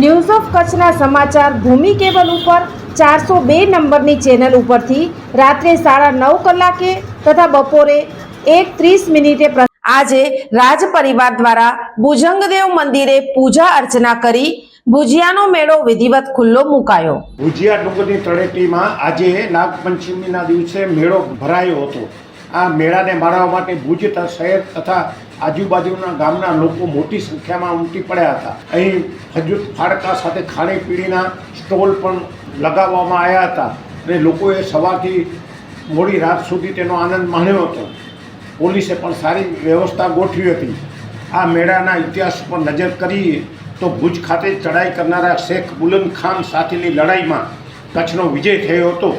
news of કચ્છના સમાચાર ભૂમિ cable ઉપર ચારસો બે નંબરની ચેનલ ઉપરથી રાત્રે સાડા નવ કલાકે તથા બપોરે એક ત્રીસ મિનિટે આજે રાજ પરિવાર દ્વારા ભુજંગદેવ મંદિરે પૂજા અર્ચના કરી ભુજિયાનો મેળો વિધિવત ખુલ્લો મુકાયો. ભુજિયા ડુંગરની તળેટીમાં આજે નાગપંચમીના દિવસે મેળો ભરાયો હતો. આ મેળાને માણવા માટે ભુજ શહેર તથા આજુબાજુના ગામના લોકો મોટી સંખ્યામાં ઉમટી પડ્યા હતા. અહીં ખજૂર ફાડકા સાથે ખાણીપીણીના સ્ટોલ પણ લગાવવામાં આવ્યા હતા અને લોકોએ સવારથી મોડી રાત સુધી તેનો આનંદ માણ્યો હતો. પોલીસે પણ સારી વ્યવસ્થા ગોઠવી હતી. આ મેળાના ઇતિહાસ પર નજર કરીએ તો ભુજ ખાતે ચડાઈ કરનારા શેખ બુલંદ ખાન સાથેની લડાઈમાં કચ્છનો વિજય થયો હતો.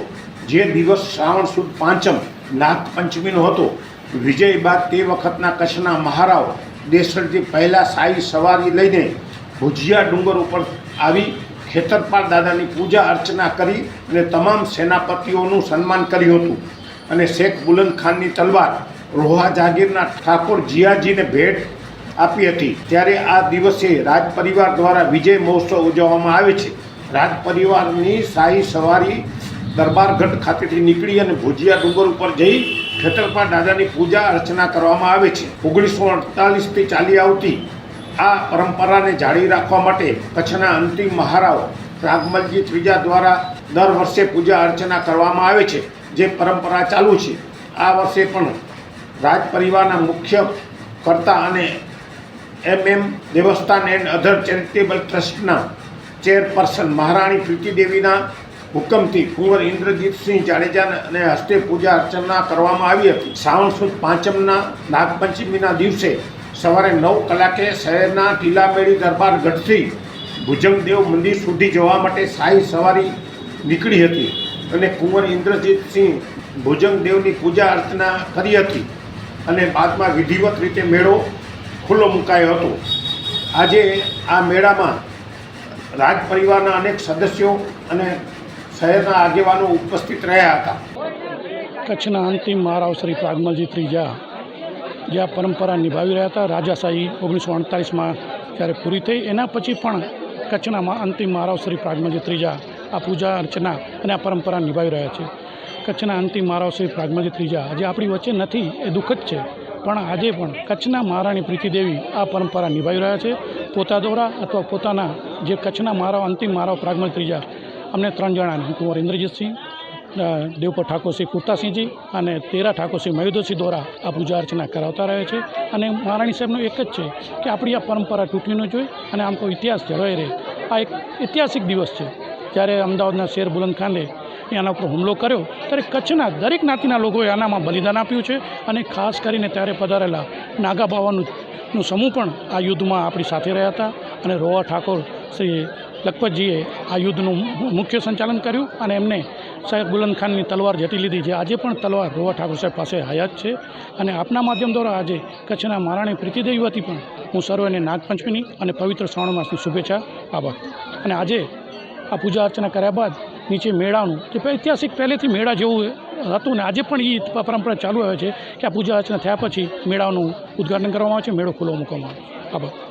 જે દિવસ શ્રાવણ સુદ પાંચમ નાગપંચમીનો હતો. વિજય બાદ તે વખતના કચ્છના મહારાવ દેસરજી પહેલાં શાહી સવારી લઈને ભુજિયા ડુંગર ઉપર આવી ખેતરપાળ દાદાની પૂજા અર્ચના કરી અને તમામ સેનાપતિઓનું સન્માન કર્યું હતું. અને શેખ બુલંદ ખાનની તલવાર રોહા જાગીરના ઠાકોર જીયાજીને ભેટ આપી હતી. ત્યારે આ દિવસે રાજ પરિવાર દ્વારા વિજય મહોત્સવ ઉજવવામાં આવે છે. રાજ પરિવારની શાહી સવારી દરબારગઢ ખાતેથી નીકળી અને ભુજિયા ડુંગર ઉપર જઈ ખેતરપા દાદાની પૂજા અર્ચના કરવામાં આવે છે. ઓગણીસો અડતાલીસથી ચાલી આવતી આ પરંપરાને જાળવી રાખવા માટે કચ્છના અંતિમ મહારાવ રાગમલજી ત્રીજા દ્વારા દર વર્ષે પૂજા અર્ચના કરવામાં આવે છે, જે પરંપરા ચાલુ છે. આ વર્ષે પણ રાજ પરિવારના મુખ્ય કર્તા અને M M દેવસ્થાન and other charitable ટ્રસ્ટના ચેરપર્સન મહારાણી પ્રીતિદેવીના હુકમથી કુંવર ઇન્દ્રજીતસિંહ જાડેજાને હસ્તે પૂજા અર્ચના કરવામાં આવી હતી. શ્રાવણ સુદ પાંચમના નાગપંચમીના દિવસે સવારે નવ કલાકે શહેરના ટીલામેળી દરબાર ગઢથી ભુજંગદેવ મંદિર સુધી જવા માટે શાહી સવારી નીકળી હતી અને કુંવર ઇન્દ્રજીતસિંહ ભુજંગદેવની પૂજા અર્ચના કરી હતી અને બાદમાં વિધિવત રીતે મેળો ખુલ્લો મુકાયો હતો. આજે આ મેળામાં રાજ પરિવારના અનેક સદસ્યો અને શહેરના આગેવાનો ઉપસ્થિત રહ્યા હતા. કચ્છના અંતિમ મહારાવ શ્રી પ્રાગમલજી ત્રીજા જે આ પરંપરા નિભાવી રહ્યા હતા રાજાશાહી ઓગણીસો અડતાલીસમાં જ્યારે પૂરી થઈ, એના પછી પણ કચ્છના અંતિમ મહારાવ શ્રી પ્રાગમલજી ત્રીજા આ પૂજા અર્ચના અને આ પરંપરા નિભાવી રહ્યા છે. કચ્છના અંતિમ મહારાવ શ્રી પ્રાગમલજી ત્રીજા આજે આપણી વચ્ચે નથી, એ દુઃખદ છે. પણ આજે પણ કચ્છના મહારાણી પ્રીતિદેવી આ પરંપરા નિભાવી રહ્યા છે. પોતા દ્વારા અથવા પોતાના જે કચ્છના મહારાવ, અંતિમ મહારાવ પ્રાગમલ ત્રીજા અમને ત્રણ જણાને કુંવર ઇન્દ્રજીતસિંહ દેવપર ઠાકોરસિંહ કુર્તાસિંહજી અને તેરા ઠાકોરસિંહ મયુદસિંહ દ્વારા આ પૂજા અર્ચના કરાવતા રહે છે. અને મહારાણી સાહેબનું એક જ છે કે આપણી આ પરંપરા તૂટી ન જોઈએ અને આમ તો ઇતિહાસ જળવાઈ રહે. આ એક ઐતિહાસિક દિવસ છે. જ્યારે અમદાવાદના શેર બુલંદ ખાને એના ઉપર હુમલો કર્યો, ત્યારે કચ્છના દરેક જ્ઞાતિના લોકોએ આનામાં બલિદાન આપ્યું છે અને ખાસ કરીને ત્યારે પધારેલા નાગા બાવાનું, નું સમૂહ પણ આ યુદ્ધમાં આપણી સાથે રહ્યા હતા. અને રોવા ઠાકોર શ્રી લખપતજીએ આ યુદ્ધનું મુખ્ય સંચાલન કર્યું અને એમને સાહેબ બુલંદ ખાનની તલવાર જટી લીધી છે આજે પણ તલવાર રોવા ઠાકોર સાહેબ પાસે હયાત છે અને આપના માધ્યમ દ્વારા આજે કચ્છના મહારાણી પ્રીતિદેવી હતી પણ હું સર્વેને નાગપંચમીની અને પવિત્ર શ્રાવણ માસની શુભેચ્છા આભાર અને આજે આ પૂજા અર્ચના કર્યા બાદ નીચે મેળાનું જે ઐતિહાસિક પહેલેથી મેળા જેવું હતું ને આજે પણ એ પરંપરા ચાલુ આવે છે કે આ પૂજા અર્ચના થયા પછી મેળાનું ઉદ્ઘાટન કરવામાં આવે છે, મેળો ખુલ્લો મૂકવામાં આવે છે. આભાર.